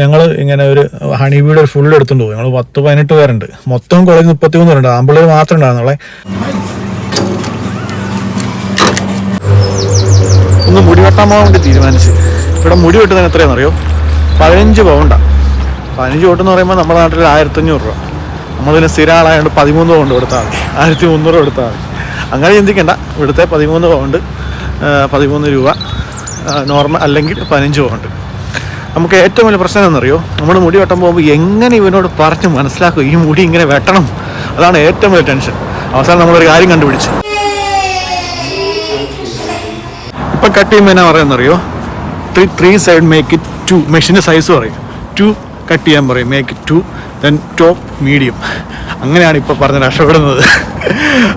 ഞങ്ങൾ ഇങ്ങനെ ഒരു ഹണി ബീഡ് ഒരു ഫുൾ എടുത്തുകൊണ്ട് പോകും ഞങ്ങൾ പത്ത് പതിനെട്ട് പേരുണ്ട്. മൊത്തം കോളേജ് മുപ്പത്തി മൂന്ന് പേരുണ്ട്. ആമ്പിള്ളേർ മാത്രം ഉണ്ടായിരുന്നുള്ളേ ഒന്ന് മുടി വെട്ടാൻ പോകാൻ വേണ്ടി തീരുമാനിച്ച്. ഇവിടെ മുടി വെട്ടുന്നതിന് എത്രയാണെന്നറിയോ? പതിനഞ്ച് പൗണ്ടാണ് പതിനഞ്ച് പൗണ്ടെന്ന് പറയുമ്പോൾ നമ്മുടെ നാട്ടിൽ ആയിരത്തഞ്ഞൂറ് രൂപ. നമ്മളിതിന് സ്ഥിരമാളായതുകൊണ്ട് പതിമൂന്ന് പൗണ്ട് കൊടുത്താൽ മതി. ആയിരത്തി മുന്നൂറ് കൊടുത്താൽ മതി. അങ്ങനെ ചിന്തിക്കണ്ട. ഇവിടുത്തെ പതിമൂന്ന് പൗണ്ട് പതിമൂന്ന് രൂപ നോർമൽ അല്ലെങ്കിൽ പതിനഞ്ച് പൗണ്ട്. നമുക്ക് ഏറ്റവും വലിയ പ്രശ്നം എന്നറിയോ നമ്മൾ മുടി വെട്ടാൻ പോകുമ്പോൾ എങ്ങനെ ഇവനോട് പറഞ്ഞ് മനസ്സിലാക്കും? ഈ മുടി ഇങ്ങനെ വെട്ടണം. അതാണ് ഏറ്റവും വലിയ ടെൻഷൻ. അവസാനം നമ്മളൊരു കാര്യം കണ്ടുപിടിച്ചു. ഇപ്പൊ കട്ട് ചെയ്യുമ്പോൾ എന്നാ പറയുന്നറിയോ? Three three side make it two. മെഷീന്റെ സൈസ് പറയും. ടു കട്ട് ചെയ്യാൻ പറയും. Make it two then top medium. അങ്ങനെയാണ് ഇപ്പോൾ പറഞ്ഞ് രക്ഷപ്പെടുന്നത്.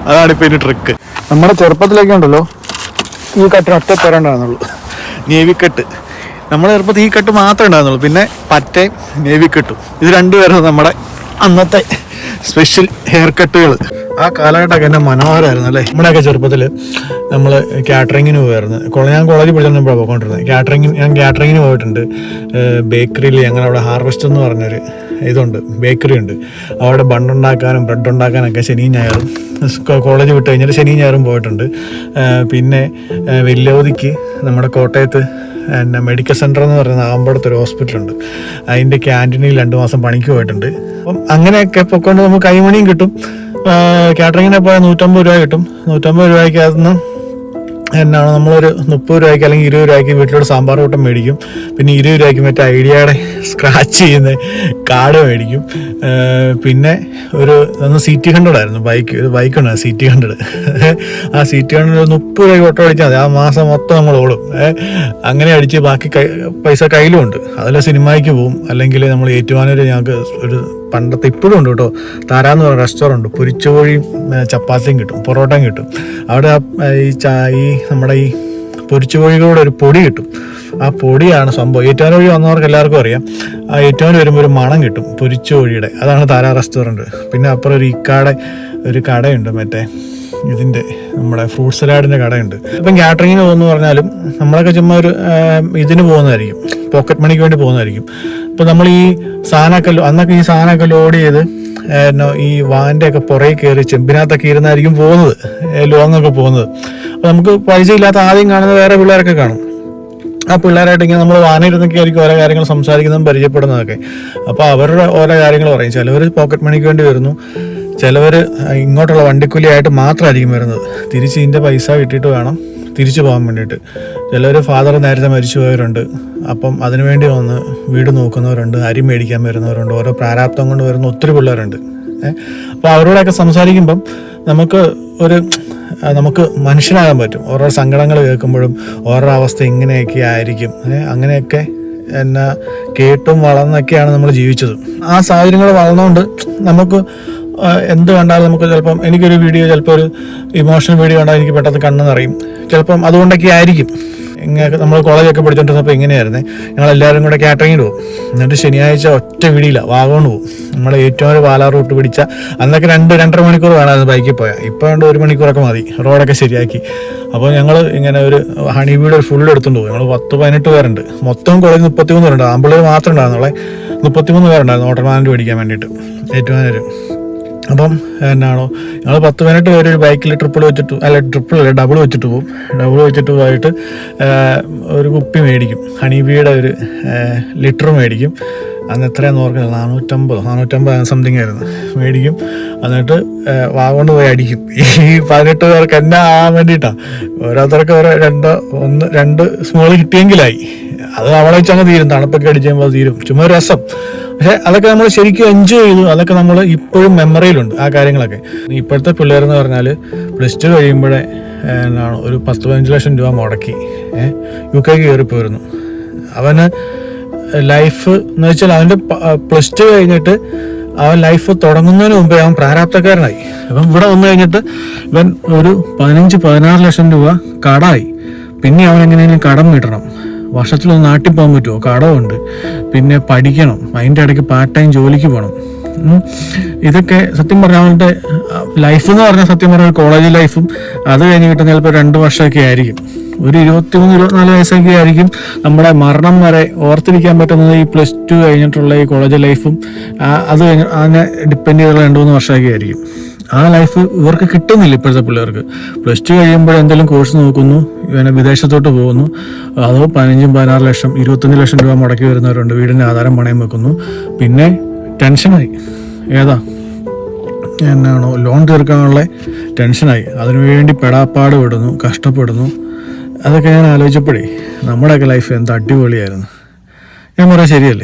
അതാണ് ഇപ്പോൾ ഇതിന്റെ ട്രിക്ക് നമ്മുടെ ചെറുപ്പത്തിലൊക്കെ ഉണ്ടല്ലോ ഈ കട്ടിന് ഒറ്റ തരേണ്ടതാണെന്നുള്ളൂ നേവി നമ്മുടെ ചെറുപ്പത്തിൽ ഈ കെട്ട് മാത്രമേ ഉണ്ടായിരുന്നുള്ളൂ. പിന്നെ പറ്റയും നേവി കെട്ടും. ഇത് രണ്ടുപേരും നമ്മുടെ അന്നത്തെ സ്പെഷ്യൽ ഹെയർ കട്ടുകൾ ആ കാലഘട്ടമൊക്കെ എന്നെ മനോഹരമായിരുന്നു അല്ലേ? നമ്മുടെയൊക്കെ ചെറുപ്പത്തിൽ നമ്മൾ കാറ്ററിങ്ങിന് പോയായിരുന്നു. ഞാൻ കോളേജിൽ പഠിച്ചപ്പോഴാണ് പോയിക്കൊണ്ടിരുന്നത്. കാറ്ററിങ്ങിന് ഞാൻ കാറ്ററിങ്ങിന് പോയിട്ടുണ്ട്. ബേക്കറിയിൽ ഞങ്ങളവിടെ ഹാർവെസ്റ്റ് എന്ന് പറഞ്ഞൊരു ഇതുണ്ട്. ബേക്കറി ഉണ്ട്. അവിടെ ബണ്ണുണ്ടാക്കാനും ബ്രെഡ് ഉണ്ടാക്കാനൊക്കെ ശനിയും ഞായറും കോളേജ് വിട്ട് കഴിഞ്ഞിട്ട് ശനിയും ഞായറും പോയിട്ടുണ്ട്. പിന്നെ വെല്ലോതിക്ക് നമ്മുടെ കോട്ടയത്ത് പിന്നെ മെഡിക്കൽ സെന്റർ എന്ന് പറയുന്ന ആമ്പടത്ത് ഒരു ഹോസ്പിറ്റലുണ്ട് അതിന്റെ ക്യാന്റീനിൽ രണ്ട് മാസം പണിക്ക് പോയിട്ടുണ്ട്. അപ്പം അങ്ങനെയൊക്കെ പൊക്കൊണ്ട് നമുക്ക് കൈമണിയും കിട്ടും. കാറ്ററിങ്ങിനെ പോയാൽ നൂറ്റമ്പത് രൂപ കിട്ടും. നൂറ്റമ്പത് രൂപയ്ക്ക് എന്നാണ് നമ്മളൊരു മുപ്പത് രൂപയ്ക്ക് അല്ലെങ്കിൽ ഇരുപത് രൂപയ്ക്ക് വീട്ടിലോട്ട് സാമ്പാർ കൂട്ടം മേടിക്കും. പിന്നെ ഇരുപത് രൂപയ്ക്ക് മറ്റേ ഐഡിയയുടെ സ്ക്രാച്ച് ചെയ്യുന്ന കാർഡ് മേടിക്കും. പിന്നെ ഒരു സീറ്റി ഹൺഡ്രഡ് ആയിരുന്നു ബൈക്ക് ഒരു ബൈക്ക് ഉണ്ടായിരുന്നു സീറ്റ് ഹൺഡ്രഡ് ആ സീറ്റ് ഹൺഡ്രഡ് ഒരു മുപ്പത് രൂപയ്ക്ക് ഓട്ടോ അടിച്ചാൽ മതി. ആ മാസം മൊത്തം നമ്മൾ ഓടും. അങ്ങനെ അടിച്ച് ബാക്കി പൈസ കയ്യിലും ഉണ്ട്. അതിൽ സിനിമയ്ക്ക് പോവും. അല്ലെങ്കിൽ നമ്മൾ ഏറ്റുമാനൂർ ഞങ്ങൾക്ക് ഒരു പണ്ടത്തെ ഇപ്പോഴും ഉണ്ട് കേട്ടോ. താരാന്ന് പറയുന്ന റെസ്റ്റോറന്റ് പൊരിച്ചോഴിയും ചപ്പാത്തിയും കിട്ടും. പൊറോട്ടയും കിട്ടും. അവിടെ ഈ ചാ ഈ നമ്മുടെ ഈ പൊരിച്ചുകോഴികളുടെ ഒരു പൊടി കിട്ടും. ആ പൊടിയാണ് സംഭവം. ഏറ്റവും വഴി വന്നവർക്ക് എല്ലാവർക്കും അറിയാം. ആ ഏറ്റവും വരുമ്പോൾ ഒരു മണം കിട്ടും പൊരിച്ചുകോഴിയുടെ അതാണ് താരാ റെസ്റ്റോറന്റ് പിന്നെ അപ്പുറം ഒരു ഇക്കാടെ ഒരു കടയുണ്ട് മറ്റേ. ഇതിന്റെ നമ്മുടെ ഫ്രൂട്ട് സലാഡിന്റെ കടയുണ്ട്. ഇപ്പം കാറ്ററിങ്ങിന് പോകുന്നു പറഞ്ഞാലും നമ്മളൊക്കെ ചുമ്മാ ഒരു ഇതിന് പോകുന്നതായിരിക്കും. പോക്കറ്റ് മണിക്ക് വേണ്ടി പോകുന്നതായിരിക്കും. അപ്പോൾ നമ്മൾ ഈ സാധനമൊക്കെ അന്നൊക്കെ ഈ സാധനമൊക്കെ ലോഡ് ചെയ്ത് ഈ വാന്റെ ഒക്കെ പുറകെ കയറി ചെമ്പിനകത്തൊക്കെ ഇരുന്നായിരിക്കും പോകുന്നത്. ലോങ്ങൊക്കെ പോകുന്നത്. അപ്പോൾ നമുക്ക് പരിചയമില്ലാത്ത ആദ്യം കാണുന്ന വേറെ പിള്ളേരൊക്കെ കാണും. ആ പിള്ളേരായിട്ട് ഇങ്ങനെ നമ്മൾ വാനയിരുന്നൊക്കെ ആയിരിക്കും ഓരോ കാര്യങ്ങൾ സംസാരിക്കുന്നതും പരിചയപ്പെടുന്നതൊക്കെ. അപ്പോൾ അവരുടെ ഓരോ കാര്യങ്ങൾ പറയും. ചിലവർ പോക്കറ്റ് മണിക്ക് വേണ്ടി വരുന്നു. ചിലവർ ഇങ്ങോട്ടുള്ള വണ്ടിക്കൂലിയായിട്ട് മാത്രമായിരിക്കും വരുന്നത്. തിരിച്ച് ഇതിന്റെ പൈസ കിട്ടിയിട്ട് വേണം തിരിച്ചു പോകാൻ വേണ്ടിയിട്ട്. ചിലർ ഫാദർ നേരത്തെ മരിച്ചു പോയവരുണ്ട്. അപ്പം അതിനുവേണ്ടി വന്ന് വീട് നോക്കുന്നവരുണ്ട് അരി മേടിക്കാൻ വരുന്നവരുണ്ട് ഓരോ പ്രാരാബ്ദം കൊണ്ട് വരുന്ന ഒത്തിരി പിള്ളേരുണ്ട്. അപ്പോൾ അവരോടൊക്കെ സംസാരിക്കുമ്പം നമുക്ക് ഒരു നമുക്ക് മനുഷ്യനാകാൻ പറ്റും. ഓരോ സങ്കടങ്ങൾ കേൾക്കുമ്പോഴും ഓരോ അവസ്ഥ ഇങ്ങനെയൊക്കെ ആയിരിക്കും. അങ്ങനെയൊക്കെ എന്നാ കേട്ടും വളർന്നൊക്കെയാണ് നമ്മൾ ജീവിച്ചത്. ആ സാഹചര്യങ്ങൾ വളർന്നുകൊണ്ട് നമുക്ക് എന്ത് കണ്ടാലും നമുക്ക് ചിലപ്പം എനിക്കൊരു വീഡിയോ ചിലപ്പോൾ ഒരു ഇമോഷണൽ വീഡിയോ കണ്ടാൽ എനിക്ക് പെട്ടെന്ന് കണ്ണ് നിറയും. ചിലപ്പം അതുകൊണ്ടൊക്കെ ആയിരിക്കും. ഇങ്ങനെ നമ്മൾ കോളേജൊക്കെ പഠിച്ചുകൊണ്ടിരുന്നപ്പോൾ ഇങ്ങനെയായിരുന്നു. ഞങ്ങൾ എല്ലാവരും കൂടെ കാറ്ററിങ്ങിന് പോകും. എന്നിട്ട് ശനിയാഴ്ച ഒറ്റ വിടിയില്ല വാഗോണ് പോകും. നമ്മളെ ഏറ്റവും ഒരു പാലാ റൂട്ട് പിടിച്ച അന്നൊക്കെ രണ്ട് രണ്ടര മണിക്കൂർ വേണമായിരുന്നു ബൈക്കിൽ പോയാൽ ഇപ്പോൾ രണ്ട് ഒരു മണിക്കൂറൊക്കെ മതി. റോഡൊക്കെ ശരിയാക്കി. അപ്പോൾ ഞങ്ങൾ ഇങ്ങനെ ഒരു ഹണി വീട് ഒരു ഫുൾ എടുത്തുകൊണ്ട് പോകും ഞങ്ങൾ പത്ത് പതിനെട്ട് പേരുണ്ട്. മൊത്തം കോളേജ് മുപ്പത്തിമൂന്ന് പേരുണ്ട്. ആമ്പിള്ളേർ മാത്രമേ ഉണ്ടായിരുന്നുള്ളേ. മുപ്പത്തിമൂന്ന് പേരുണ്ടായിരുന്നു ഓട്ടർമാനന്റ് പഠിക്കാൻ വേണ്ടിയിട്ട്. ഏറ്റുമാനൂർ അപ്പം എന്നാണോ? ഞങ്ങൾ പത്ത് പതിനെട്ട് പേര് ഒരു ബൈക്കിൽ ട്രിപ്പിൾ വെച്ചിട്ട് അല്ല ട്രിപ്പിൾ അല്ല ഡബിൾ വെച്ചിട്ട് പോകും ഡബിൾ വെച്ചിട്ട് പോയിട്ട് ഒരു കുപ്പി മേടിക്കും. ഹണിബിയുടെ ഒരു ലിറ്റർ മേടിക്കും. അന്ന് എത്രയാന്ന് ഓർക്കുന്നത് നാനൂറ്റമ്പത് നാനൂറ്റമ്പത് സംതിങ് ആയിരുന്നു. മേടിക്കും. എന്നിട്ട് വാഗോണ്ട് പോയി അടിക്കും. ഈ പതിനെട്ട് പേർക്ക് എന്നെ ആകാൻ വേണ്ടിയിട്ടാണ് ഓരോരുത്തർക്ക് ഓരോ രണ്ടോ ഒന്ന് രണ്ട് സ്മോൾ കിട്ടിയെങ്കിലായി. അത് അവളെ വെച്ചങ്ങ് തീരും. തണുപ്പൊക്കെ അടിച്ച് കഴിയുമ്പോൾ തീരും. ചുമ്മാ രസം. പക്ഷെ അതൊക്കെ നമ്മൾ ശരിക്കും എൻജോയ് ചെയ്തു. അതൊക്കെ നമ്മൾ ഇപ്പോഴും മെമ്മറിയിലുണ്ട് ആ കാര്യങ്ങളൊക്കെ. ഇപ്പോഴത്തെ പിള്ളേരെന്ന് പറഞ്ഞാൽ പ്ലസ് ടു കഴിയുമ്പോഴേ എന്താണ് ഒരു പത്ത് പതിനഞ്ച് ലക്ഷം രൂപ മുടക്കി. യു കെക്ക് കയറിപ്പോയിരുന്നു അവന് ലൈഫ് എന്ന് വെച്ചാൽ അവന്റെ പ്ലസ് ടു കഴിഞ്ഞിട്ട് അവൻ ലൈഫ് തുടങ്ങുന്നതിന് മുമ്പേ അവൻ പ്രാരാബ്ധക്കാരനായി. അപ്പം ഇവിടെ വന്നു കഴിഞ്ഞിട്ട് ഇവൻ ഒരു പതിനഞ്ച് പതിനാറ് ലക്ഷം രൂപ കടായി പിന്നെ അവൻ എങ്ങനെയെങ്കിലും കടം വീട്ടണം. വർഷത്തിലൊന്ന് നാട്ടിൽ പോകാൻ പറ്റുമോ? കടമുണ്ട് പിന്നെ പഠിക്കണം. അതിന്റെ ഇടയ്ക്ക് പാർട്ട് ടൈം ജോലിക്ക് പോകണം ഇതൊക്കെ സത്യം പറഞ്ഞാൽ അവരുടെ ലൈഫ് എന്ന് പറഞ്ഞാൽ സത്യം പറഞ്ഞാൽ കോളേജ് ലൈഫും അത് കഴിഞ്ഞ് കിട്ടുന്ന ചിലപ്പോൾ രണ്ട് വർഷമൊക്കെ ആയിരിക്കും. ഒരു ഇരുപത്തിമൂന്ന് ഇരുപത്തിനാല് വയസ്സൊക്കെ ആയിരിക്കും നമ്മുടെ മരണം വരെ ഓർത്തിരിക്കാൻ പറ്റുന്നത് ഈ പ്ലസ് ടു കഴിഞ്ഞിട്ടുള്ള ഈ കോളേജ് ലൈഫും അത് കഴിഞ്ഞ് അതിനെ ഡിപ്പെൻഡ് ചെയ്തുള്ള രണ്ട് മൂന്ന് വർഷമൊക്കെ ആയിരിക്കും. ആ ലൈഫ് ഇവർക്ക് കിട്ടുന്നില്ല ഇപ്പോഴത്തെ പിള്ളേർക്ക്. പ്ലസ് ടു കഴിയുമ്പോൾ എന്തെങ്കിലും കോഴ്സ് നോക്കുന്നു പിന്നെ വിദേശത്തോട്ട് പോകുന്നു. അതോ പതിനഞ്ചും പതിനാറ് ലക്ഷം ഇരുപത്തഞ്ച് ലക്ഷം രൂപ മുടക്കി വരുന്നവരുണ്ട് വീടിന്റെ ആധാരം പണയം വെക്കുന്നു. പിന്നെ ടെൻഷനായി ഏതാ? എന്നാണോ? ലോൺ തീർക്കാനുള്ള ടെൻഷനായി അതിനുവേണ്ടി പെടാപ്പാട് വിടുന്നു കഷ്ടപ്പെടുന്നു. അതൊക്കെ ഞാൻ ആലോചിച്ചപ്പോഴേ നമ്മുടെയൊക്കെ ലൈഫ് എന്താ അടിപൊളിയായിരുന്നു. ഞാൻ പറയാം ശരിയല്ലേ?